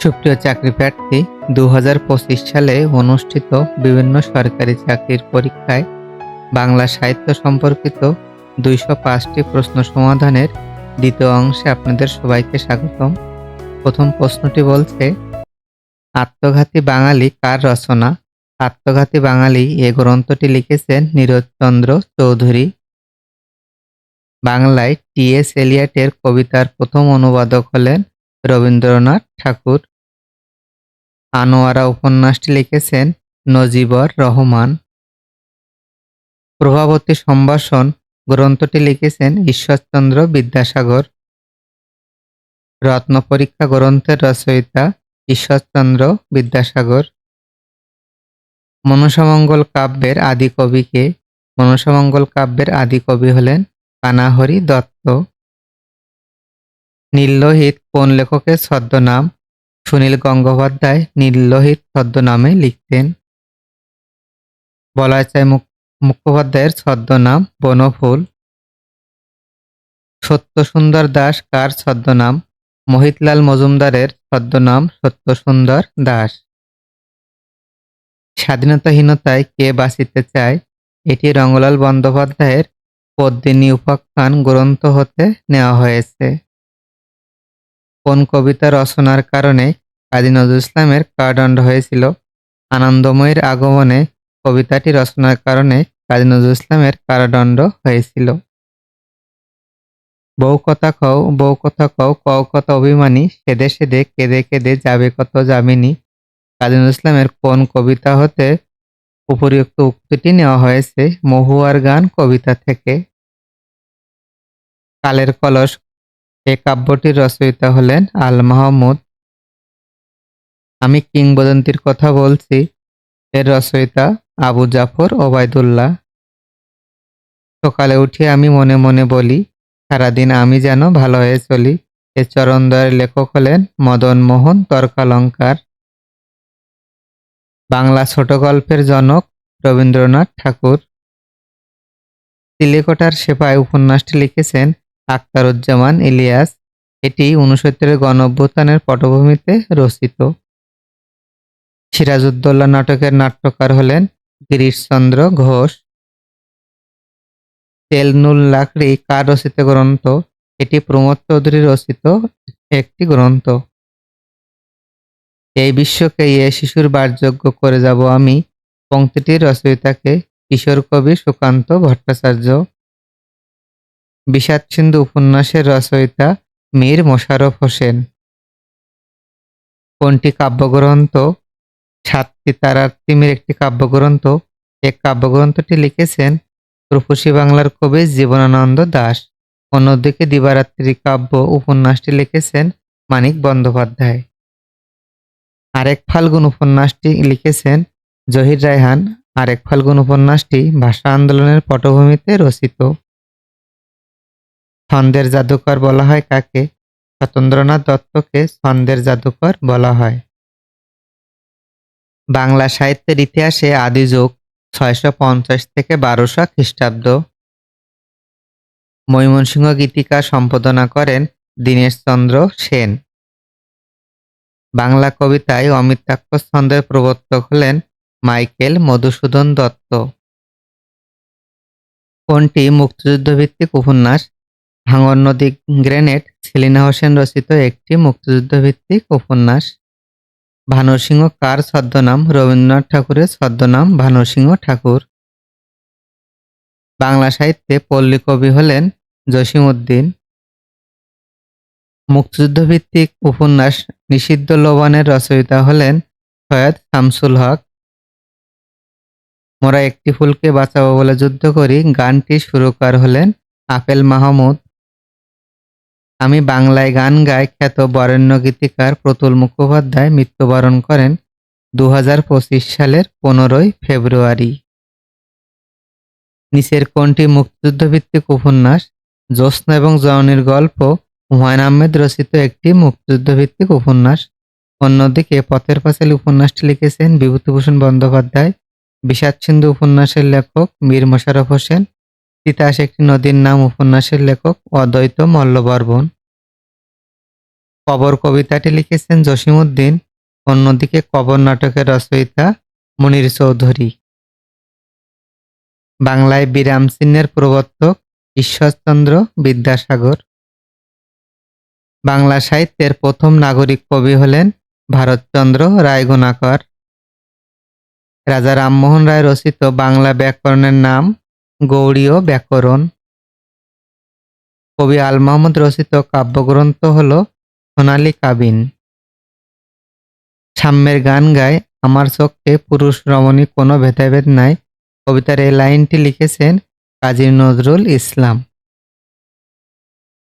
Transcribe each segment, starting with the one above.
সুপ্রিয় চাকরি প্রার্থী দু হাজার পঁচিশ সালে অনুষ্ঠিত বিভিন্ন সরকারি চাকরির পরীক্ষায় বাংলা সাহিত্য সম্পর্কিত দুইশো পাঁচটি প্রশ্ন সমাধানের দ্বিতীয় অংশে আপনাদের সবাইকে স্বাগতম। প্রথম প্রশ্নটি বলছে, আত্মঘাতী বাঙালি কার রচনা? আত্মঘাতী বাঙালি এ গ্রন্থটি লিখেছেন নীরজচন্দ্র চৌধুরী। বাংলায় টি এস এলিয়টের কবিতার প্রথম অনুবাদক হলেন রবীন্দ্রনাথ ঠাকুর। আনোয়ারা উপন্যাসটি লিখেছেন নজিবর রহমান। প্রভাবতী সম্ভাষণ গ্রন্থটি লিখেছেন ঈশ্বরচন্দ্র বিদ্যাসাগর। রত্ন পরীক্ষা গ্রন্থের রচয়িতা ঈশ্বরচন্দ্র বিদ্যাসাগর। মনসামঙ্গল কাব্যের আদি কবিকে। মনসামঙ্গল কাব্যের আদি কবি হলেন কানাহরি দত্ত। নীললোহিত কোন লেখকের ছদ্মনাম? সুনীল গঙ্গোপাধ্যায় নীললোহিত ছদ্মনামে লিখতেন। বলাচাই মুখোপাধ্যায়ের ছদ্মনাম বনফুল। সত্যসুন্দর দাস কার ছদ্মনাম? মোহিতলাল মজুমদারের ছদ্মনাম সত্যসুন্দর দাস। স্বাধীনতাহীনতায় কে বাঁচিতে চায়? এটি রঙ্গলাল বন্দ্যোপাধ্যায়ের পদ্মিনী উপাখ্যান গ্রন্থ হতে নেওয়া হয়েছে। কোন কবিতা রচনার কারণে কাজী নজরুল ইসলামের কারাদণ্ড হয়েছিল? আনন্দময়ীর আগমনে কবিতাটি রচনার কারণে কাজী নজরুল ইসলামের কারাদণ্ড হয়েছিল। বউ কথা কও, বউ কথা কও কও কত অভিমানী, সেদে সেদে, কেঁদে কেঁদে যাবে কত যামিনী। কাজী নজরুল ইসলামের কোন কবিতা হতে উপরিউক্ত উক্তিটি নেওয়া হয়েছে? মহুয়ার গান কবিতা থেকে। কালের কলস এ কাব্যটির রচয়িতা হলেন আল মাহমুদ। আমি কিংবদন্তির কথা বলছি, এর রচয়িতা আবু জাফর ওবায়দুল্লাহ। সকালে উঠে আমি মনে মনে বলি, সারাদিন আমি যেন ভালো হয়ে চলি, এ চরণদয়ের লেখক হলেন মদন মোহন তর্কালঙ্কার। বাংলা ছোট গল্পের জনক রবীন্দ্রনাথ ঠাকুর। তিলেকোটার সেপায় উপন্যাসটি লিখেছেন আখতারুজ্জামান ইলিয়াস, এটি উনসত্তরের গণঅভ্যুত্থানের পটভূমিতে রচিত। সিরাজউদ্দৌলা নাটকের নাট্যকার হলেন গিরিশচন্দ্র ঘোষ। তেলনুল লাকড়ি কার রচিত গ্রন্থ? এটি প্রমোদ চৌধুরী রচিত একটি গ্রন্থ। এই বিশ্বকে এ শিশুর বারযোগ্য করে যাব আমি, পংক্তিটির রচয়িতাকে কিশোর কবি সুকান্ত ভট্টাচার্য। বিষাদ সিন্ধু উপন্যাসের রচয়িতা মীর মোশাররফ হোসেন। কোনটি কাব্যগ্রন্থ? সাতটি তারার তিমির একটি কাব্যগ্রন্থ। এই কাব্যগ্রন্থটি লিখেছেন রূপসী বাংলার কবি জীবনানন্দ দাস। অন্যদিকে দিবারাত্রি কাব্য উপন্যাসটি লিখেছেন মানিক বন্দ্যোপাধ্যায়। আরেক ফাল্গুন উপন্যাসটি লিখেছেন জহির রায়হান। আরেক ফাল্গুন উপন্যাসটি ভাষা আন্দোলনের পটভূমিতে রচিত। ছন্দের জাদুকর বলা হয় কাকে? সত্যেন্দ্রনাথ দত্তকে ছন্দের জাদুকর বলা হয়। বাংলা সাহিত্যের ইতিহাসে আদি যুগ ছয়শো পঞ্চাশ থেকে বারোশো খ্রিস্টাব্দ। ময়মনসিংহ গীতিকা সম্পাদনা করেন দীনেশচন্দ্র সেন। বাংলা কবিতায় অমিতাক্ষ ছন্দের প্রবর্তক হলেন মাইকেল মধুসূদন দত্ত। কোনটি মুক্তিযুদ্ধভিত্তিক উপন্যাস? ভাঙর নদী গ্রেনেড সেলিনা হোসেন রচিত একটি মুক্তিযুদ্ধভিত্তিক উপন্যাস। ভানুসিংহ কার ছদ্মনাম? রবীন্দ্রনাথ ঠাকুরের ছদ্মনাম ভানুসিংহ ঠাকুর। বাংলা সাহিত্যে পল্লী কবি হলেন জসিমউদ্দিন। মুক্তিযুদ্ধভিত্তিক উপন্যাস নিষিদ্ধ লোবানের রচয়িতা হলেন সৈয়দ শামসুল হক। মোরা একটি ফুলকে বাঁচাবো বলে যুদ্ধ করি গানটি সুরকার হলেন আপেল মাহমুদ। আমি বাংলায় গান গাই খ্যাত বরেণ্য গীতিকার প্রতুল মুখোপাধ্যায় মৃত্যুবরণ করেন দু হাজার পঁচিশ সালের পনেরোই ফেব্রুয়ারি। নিচের কোনটি মুক্তিযুদ্ধভিত্তিক উপন্যাস? জ্যোৎস্না এবং জননীর গল্প, হুমায়ুন আহমেদ রচিত একটি মুক্তিযুদ্ধভিত্তিক উপন্যাস। অন্যদিকে পথের পাঁচালী উপন্যাসটি লিখেছেন বিভূতিভূষণ বন্দ্যোপাধ্যায়, বিষাদ সিন্ধু উপন্যাসের লেখক মীর মোশাররফ হোসেন তিতাস একটি নদীর নাম উপন্যাসের লেখক অদ্বৈত মল্লবর্বন কবর কবিতাটি লিখেছেন জসিমউদ্দিন, অন্যদিকে কবর নাটকের রচয়িতা মনির চৌধুরী। বাংলায় বিরাম চিহ্নের প্রবর্তক ঈশ্বরচন্দ্র বিদ্যাসাগর। বাংলা সাহিত্যের প্রথম নাগরিক কবি হলেন ভারতচন্দ্র রায়গুণাকর। রাজা রামমোহন রায় রচিত বাংলা ব্যাকরণের নাম গৌড়ীয় ব্যাকরণ। কবি আল মাহমুদ রচিত কাব্যগ্রন্থ হল সোনালী কাবিন। সাম্যের গান গায়, আমার চোখে পুরুষ রমণী কোনো ভেদাভেদ নাই। কবিতার এই লাইনটি লিখেছেন কাজী নজরুল ইসলাম।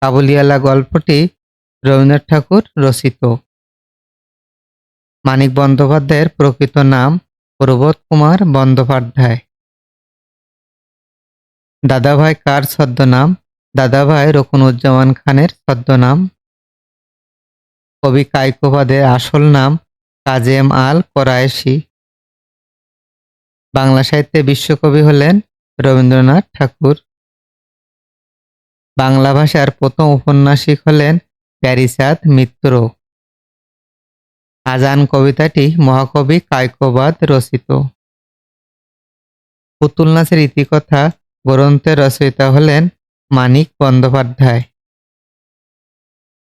কাবুলিওয়ালা গল্পটি রবীন্দ্রনাথ ঠাকুর রচিত। মানিক বন্দ্যোপাধ্যায়ের প্রকৃত নাম প্রবোধ কুমার বন্দ্যোপাধ্যায়। দাদাভাই কার ছদ্মনাম? দাদাভাই রকুনুজ্জামান খানের ছদ্মনাম। কবি কায়কোবাদের আসল নাম কাজেম আল কোরায়েশি। বাংলা সাহিত্যে বিশ্বকবি হলেন রবীন্দ্রনাথ ঠাকুর। বাংলা ভাষার প্রথম উপন্যাসিক হলেন প্যারিচাঁদ মিত্র। আজান কবিতাটি মহাকবি কায়কোবাদ রচিত। পুতুল নাচের ইতিকথা গ্রন্থের রচয়িতা হলেন মানিক বন্দ্যোপাধ্যায়।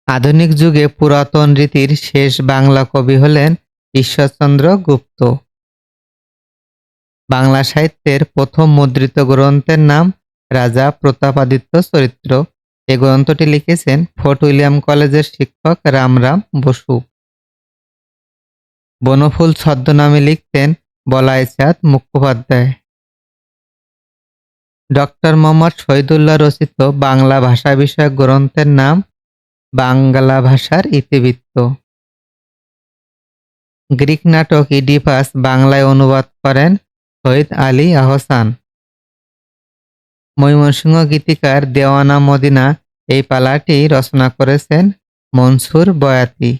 আধুনিক যুগে পুরাতন রীতির শেষ বাংলা কবি হলেন ঈশ্বরচন্দ্র গুপ্ত। বাংলা সাহিত্যের প্রথম মুদ্রিত গ্রন্থের নাম রাজা প্রতাপাদিত্য চরিত্র। এ গ্রন্থটি লিখেছেন ফোর্ট উইলিয়াম কলেজের শিক্ষক রামরাম বসু। বনফুল ছদ্মনামে লিখতেন বলাইচাঁদ মুখোপাধ্যায়। ডক্টর মোহাম্মদ শহীদুল্লাহ রচিত বাংলা ভাষা বিষয়ক গ্রন্থের নাম বাংলা ভাষার ইতিবৃত্ত। গ্রিক নাটক ইডিপাস বাংলায় অনুবাদ করেন শহীদ আলী আহসান। ময়মনসিংহ গীতিকার দেওয়ানা মদিনা এই পালাটি রচনা করেছেন মনসুর বয়াতি।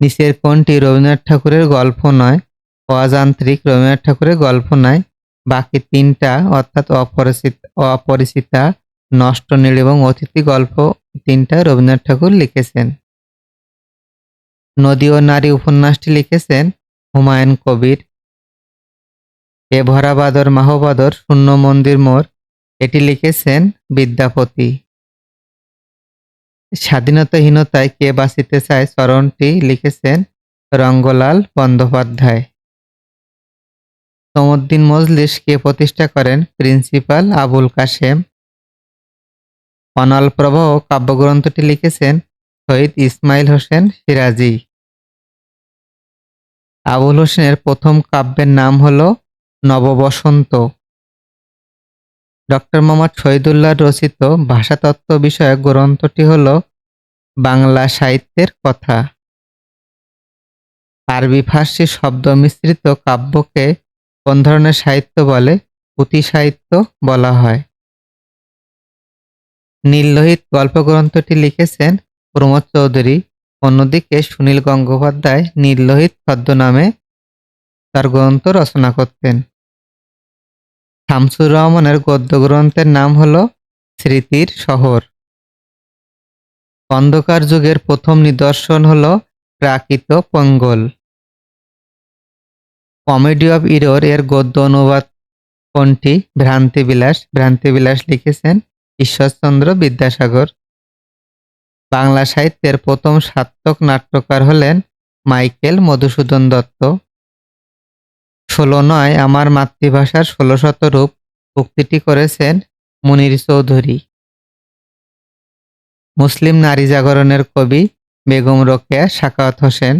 নিচের কোনটি রবীন্দ্রনাথ ঠাকুরের গল্প নয়, অযান্ত্রিক রবীন্দ্রনাথ ঠাকুরের গল্প নয় বাকি তিনটা অর্থাৎ অপরিচিত, অপরিচিতা, নষ্ট, নীল এবং অতিথি গল্প তিনটা রবীন্দ্রনাথ ঠাকুর লিখেছেন। নদী ও নারী উপন্যাসটি লিখেছেন হুমায়ুন কবির। এ ভরা বাদর মাহবাদর শূন্য মন্দির মোর এটি লিখেছেন বিদ্যাপতি। স্বাধীনতাহীনতায় কে বাঁচিতে চায় চরণটি লিখেছেন রঙ্গলাল বন্দ্যোপাধ্যায়। সমুদ্দিন মজলিস কে প্রতিষ্ঠা করেন প্রিন্সিপাল আবুল কাশেম। অনল প্রবাহ কাব্যগ্রন্থটি লিখেছেন শহীদ ইসমাইল হোসেন সিরাজি। আবুল হোসেনের প্রথম কাব্যের নাম হল নববসন্ত। ডক্টর মোহাম্মদ শহীদুল্লাহ রচিত ভাষাতত্ত্ব বিষয়ক গ্রন্থটি হল বাংলা সাহিত্যের কথা। আরবি ফার্সি শব্দ মিশ্রিত কাব্যকে কোন ধরনের সাহিত্য বলে, পুঁথি সাহিত্য বলা হয়। নীললোহিত গল্পগ্রন্থটি লিখেছেন প্রমোদ চৌধুরী। অন্যদিকে সুনীল গঙ্গোপাধ্যায় নীললোহিত ছদ্মনামে তার গ্রন্থ রচনা করতেন। শামসুর রহমানের গদ্য গ্রন্থের নাম হল স্মৃতির শহর। অন্ধকার যুগের প্রথম নিদর্শন হল Prakrit Paingal. Comedy of errors এর গদ্য অনুবাদ কোনটি? ভ্রান্তিবিলাস। ভ্রান্তিবিলাস লিখেছেন ঈশ্বরচন্দ্র বিদ্যাসাগর। বাংলা সাহিত্যের প্রথম সার্থক নাট্যকার হলেন মাইকেল মধুসূদন দত্ত। ষোলো নয় আমার মাতৃভাষার ষোলো শতরূপ উক্তিটি করেছেন মুনির চৌধুরী। মুসলিম নারী জাগরণের কবি বেগম রোকেয়া সাকাওয়াত হোসেন।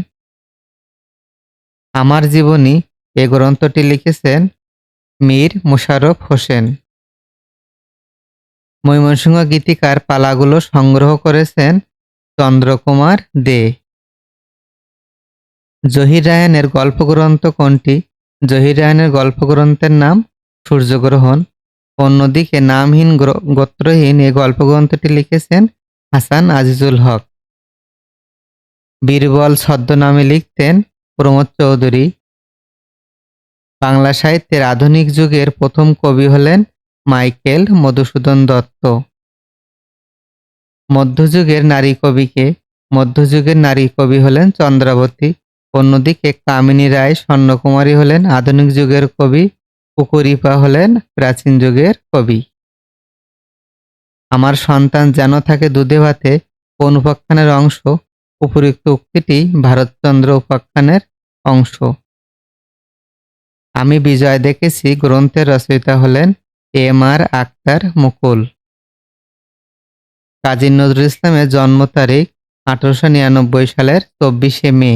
আমার জীবনী এ গ্রন্থটি লিখেছেন মীর মোশাররফ হোসেন। ময়মনসিংহ গীতিকার পালাগুলো সংগ্রহ করেছেন চন্দ্রকুমার দে। জহির রায়নের গল্পগ্রন্থ কোনটি? জহির রায়নের গল্পগ্রন্থের নাম সূর্যগ্রহণ। অন্যদিকে নামহীন গোত্রহীন এই গল্পগ্রন্থটি লিখেছেন হাসান আজিজুল হক। বীরবল ছদ্মনামে লিখতেন প্রমোদ চৌধুরী। বাংলা সাহিত্যের আধুনিক যুগের প্রথম কবি হলেন মাইকেল মধুসূদন দত্ত। মধ্যযুগের নারী কবিকে মধ্যযুগের নারী কবি হলেন চন্দ্রাবতী, অন্যদিকে কামিনী রায় স্বর্ণকুমারী হলেন আধুনিক যুগের কবি, পুকুরিপা হলেন প্রাচীন যুগের কবি। আমার সন্তান যেন থাকে দুধে ভাতে, কোন উপাখ্যানের অংশ উপরিক্ত উক্তিটি ভারতচন্দ্র উপাখ্যানের অংশ। আমি বিজয় দেখেছি, গ্রন্থের রচয়িতা হলেন এম আর আক্তার মুকুল। কাজী নজরুল ইসলামের জন্ম তারিখ আঠারোশো নিরানব্বই সালের চব্বিশে মে।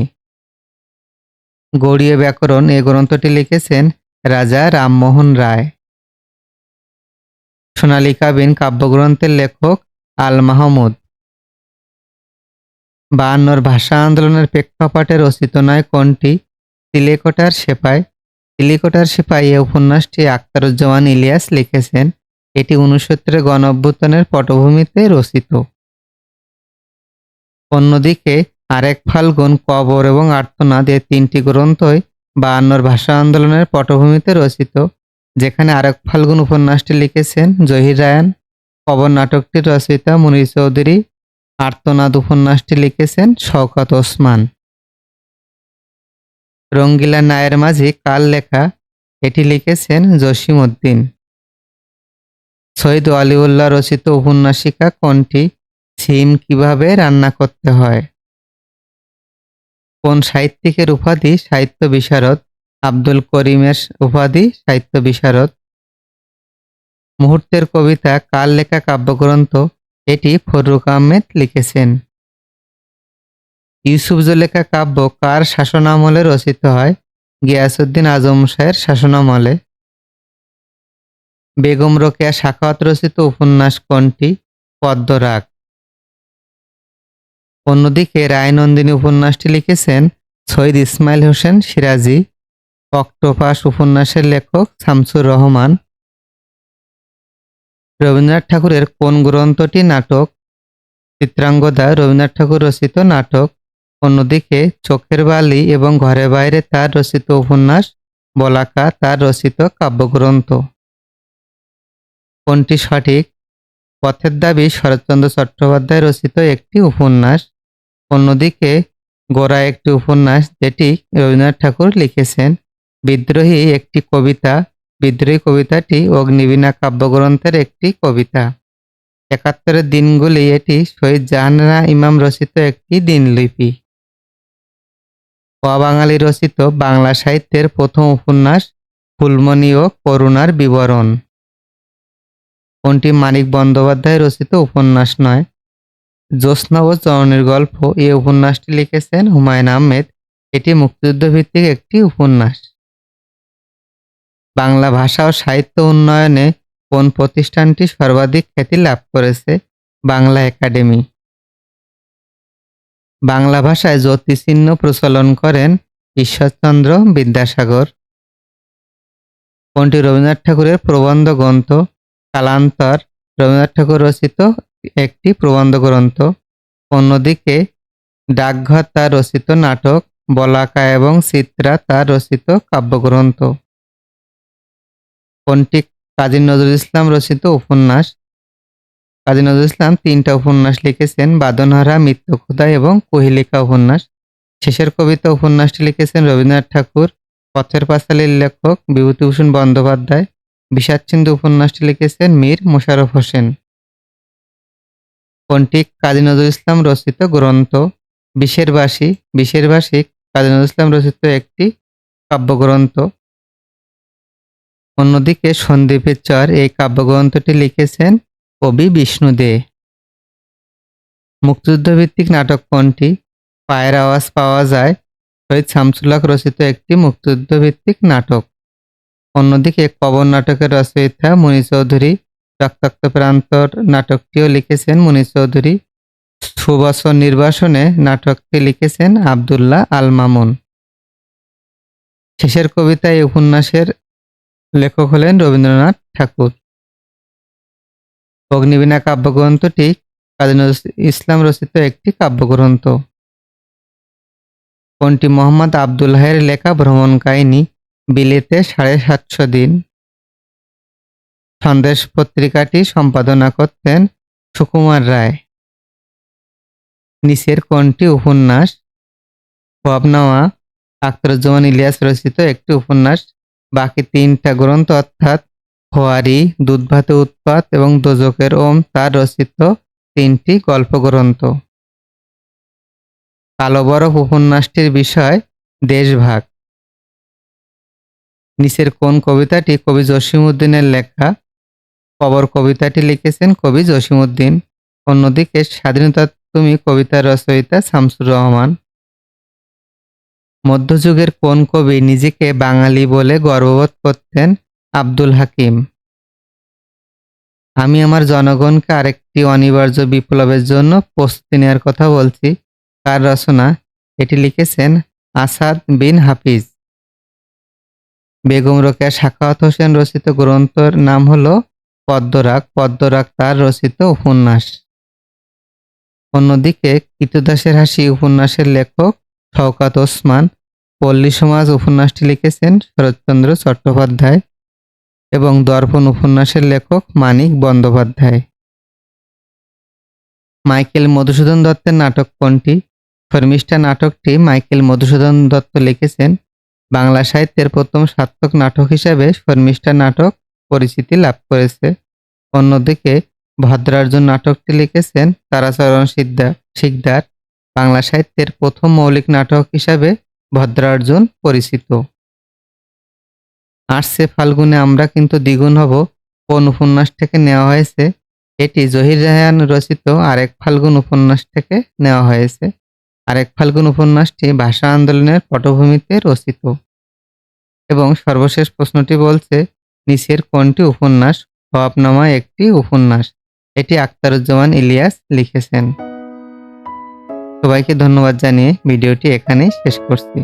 গড়িয়ে ব্যাকরণ এ গ্রন্থটি লিখেছেন রাজা রামমোহন রায়। সোনালী কাবিন কাব্যগ্রন্থের লেখক আল মাহমুদ। বায়ান্নর ভাষা আন্দোলনের প্রেক্ষাপটে রচিত নয় কোনটি, তিলেকোটার সেপাই তিলেকোটার সেপাই এ উপন্যাসটি আখতারুজ্জামান ইলিয়াস লিখেছেন। এটি উনসত্তরের গণ অভ্যুত্থানের পটভূমিতে রচিত। অন্যদিকে আরেক ফাল্গুন, কবর এবং আর্তনাদ এ তিনটি গ্রন্থই বায়ান্নর ভাষা আন্দোলনের পটভূমিতে রচিত, যেখানে আরেক ফাল্গুন উপন্যাসটি লিখেছেন জহির রায়ান। কবর নাটকটির রচয়িতা মুনির চৌধুরী। আর্তনাদ উপন্যাসটি লিখেছেন শওকত ওসমান। রঙ্গিলা নায়ের মাঝি কাল লেখা, এটি লিখেছেন জসিম উদ্দিন সৈয়দ আলিউল্লাহ রচিত উপন্যাসিকা কোনটি সিম কীভাবে রান্না করতে হয়? কোন সাহিত্যিকের উপাধি সাহিত্য বিশারদ? আব্দুল করিমের উপাধি সাহিত্য বিশারদ। মুহূর্তের কবিতা কার লেখা কাব্যগ্রন্থ, এটি ফররুক আহমেদ লিখেছেন। ইউসুফ লেখা কাব্য, কার শাসনামলে রচিত হয়? গিয়াসুদ্দিন আজম শাহের শাসনামলে। বেগম রোকেয়া শাখাওয়াত রচিত উপন্যাস কোনটি? পদ্মরাগ। অন্যদিকে রায়নন্দিনী উপন্যাসটি লিখেছেন সৈয়দ ইসমাইল হোসেন সিরাজি অক্টোপাস উপন্যাসের লেখক শামসুর রহমান। রবীন্দ্রনাথ ঠাকুরের কোন গ্রন্থটি নাটক? চিত্রাঙ্গদা রবীন্দ্রনাথ ঠাকুর রচিত নাটক। অন্যদিকে চোখের বালি এবং ঘরে বাইরে তার রচিত উপন্যাস বলাকা তার রচিত কাব্যগ্রন্থ। কোনটি সঠিক? পথের দাবি শরৎচন্দ্র চট্টোপাধ্যায় রচিত একটি উপন্যাস। অন্যদিকে গোড়া একটি উপন্যাস যেটি রবীন্দ্রনাথ ঠাকুর লিখেছেন। বিদ্রোহী একটি কবিতা। বিদ্রোহী কবিতাটি অগ্নিবীণা কাব্যগ্রন্থের একটি কবিতা। একাত্তরের দিনগুলি এটি শহীদ জাহানারা ইমাম রচিত একটি দিনলিপি। অবাঙালি রচিত বাংলা সাহিত্যের প্রথম উপন্যাস ফুলমণি ও করুণার বিবরণ। কোনটি মানিক বন্দ্যোপাধ্যায় রচিত উপন্যাস নয়? জ্যোৎস্না ও চরণের গল্প এই উপন্যাসটি লিখেছেন হুমায়ুন আহমেদ। এটি মুক্তিযুদ্ধ ভিত্তিক একটি উপন্যাস। বাংলা ভাষা ও সাহিত্য উন্নয়নে কোন প্রতিষ্ঠানটি সর্বাধিক খ্যাতি লাভ করেছে? বাংলা একাডেমি। বাংলা ভাষায় জ্যোতিচিহ্ন প্রচলন করেন ঈশ্বরচন্দ্র বিদ্যাসাগর। কোনটি রবীন্দ্রনাথ ঠাকুরের প্রবন্ধ গ্রন্থ? কালান্তর। রবীন্দ্রনাথ ঠাকুর রচিত একটি প্রবন্ধ গ্রন্থ। অন্যদিকে ডাকঘর তার রচিত নাটক, বলাকা এবং চিত্রা তার রচিত কাব্যগ্রন্থ। কোনটি কাজী নজরুল ইসলাম রচিত উপন্যাস? কাজী নজরুল ইসলাম তিনটা উপন্যাস লিখেছেন, বাদনহারা মৃত্যুক্ষুদা এবং কোহিলিকা উপন্যাস। শেষের কবিতা উপন্যাসটি লিখেছেন রবীন্দ্রনাথ ঠাকুর, পথের পাঁচালীর লেখক বিভূতিভূষণ বন্দ্যোপাধ্যায়, বিষাদচিন্দু উপন্যাসটি লিখেছেন মীর মোশাররফ হোসেন। কোনটি? কাজী নজরুল ইসলাম রচিত গ্রন্থ, বিশের বাসী বিশের বাসী কাজী নজরুল ইসলাম রচিত একটি কাব্যগ্রন্থ। অন্যদিকে সন্দীপের চর এই কাব্যগ্রন্থটি লিখেছেন কবি বিষ্ণু দে। মুক্তিযুদ্ধভিত্তিক নাটক কোনটি পায়ের আওয়াজ পাওয়া যায়। শহীদ শামসুল্লাহ রচিত একটি মুক্তিযুদ্ধভিত্তিক নাটক। অন্যদিকে কবর নাটকের রচয়িতা মুনি চৌধুরী রক্তাক্ত প্রান্তর নাটকটিও লিখেছেন মুনি চৌধুরী। সুবছর নির্বাসনে নাটকটি লিখেছেন আবদুল্লাহ আল মামুন। শেষের কবিতা এই উপন্যাসের লেখক হলেন রবীন্দ্রনাথ ঠাকুর। অগ্নিবীণা কাব্যগ্রন্থটি কাজী নজরুল ইসলাম রচিত একটি কাব্যগ্রন্থ। কোনটি মোহাম্মদ আবদুল্লাহের লেখা ভ্রমণ কাহিনী বিলেতে সাড়ে সাতশো দিন। সন্দেশ পত্রিকাটি সম্পাদনা করতেন সুকুমার রায়। নিচের কোনটি উপন্যাস? খোয়াবনামা আখতারুজ্জামান ইলিয়াস রচিত একটি উপন্যাস। বাকি তিনটা গ্রন্থ অর্থাৎ খোয়ারি দুধভাতে উৎপাত এবং দোজকের ওম, তার রচিত তিনটি গল্প গ্রন্থ কালো বরফ উপন্যাসটির বিষয়, দেশভাগ। নিচের কোন কবিতাটি কবি জসিমউদ্দিনের লেখা? কবর কবিতাটি লিখেছেন কবি জসিমউদ্দিন। অন্যদিকে, স্বাধীনতা তুমি কবিতার রচয়িতা শামসুর রহমান। মধ্যযুগের কোন কবি নিজেকে বাঙালি বলে গর্ববোধ করতেন? আব্দুল হাকিম। আমি আমার জনগণকে আরেকটি অনিবার্য বিপ্লবের জন্য প্রস্তুতি নেওয়ার কথা বলছি। কার রচনা, এটি লিখেছেন আসাদ বিন হাফিজ। বেগম রোকেয়া সাখাওয়াত হোসেন রচিত গ্রন্থর নাম হল পদ্মরাগ। পদ্মরাগ তার রচিত উপন্যাস। অন্যদিকে কীতদাসের হাসি উপন্যাসের লেখক শওকাত ওসমান পল্লী সমাজ উপন্যাসটি লিখেছেন শরৎচন্দ্র চট্টোপাধ্যায়। এবং দর্পণ উপন্যাসের লেখক মানিক বন্দ্যোপাধ্যায়। মাইকেল মধুসূদন দত্তের নাটক কোনটি? শর্মিষ্ঠা নাটকটি মাইকেল মধুসূদন দত্ত লিখেছেন। বাংলা সাহিত্যের প্রথম সার্থক নাটক হিসাবে শর্মিষ্ঠা নাটক পরিচিতি লাভ করেছে। অন্যদিকে ভদ্রার্জুন নাটকটি লিখেছেন তারাচরণ সিদ্ধার শিকদার বাংলা সাহিত্যের প্রথম মৌলিক নাটক হিসাবে ভদ্রার্জুন পরিচিত। আসছে ফাল্গুনে আমরা কিন্তু দ্বিগুণ হব। কোন উপন্যাস থেকে নেওয়া হয়েছে? এটি জহির রায়হান রচিত আরেক ফাল্গুন উপন্যাস থেকে নেওয়া হয়েছে। আরেক ফাল্গুন উপন্যাসটি ভাষা আন্দোলনের পটভূমিতে রচিত। এবং সর্বশেষ প্রশ্নটি বলছে, নিচের কোনটি উপন্যাস? খোয়াবনামা একটি উপন্যাস। এটি আখতারুজ্জামান ইলিয়াস লিখেছেন। সবাইকে ধন্যবাদ জানিয়ে ভিডিওটি এখানেই শেষ করছি।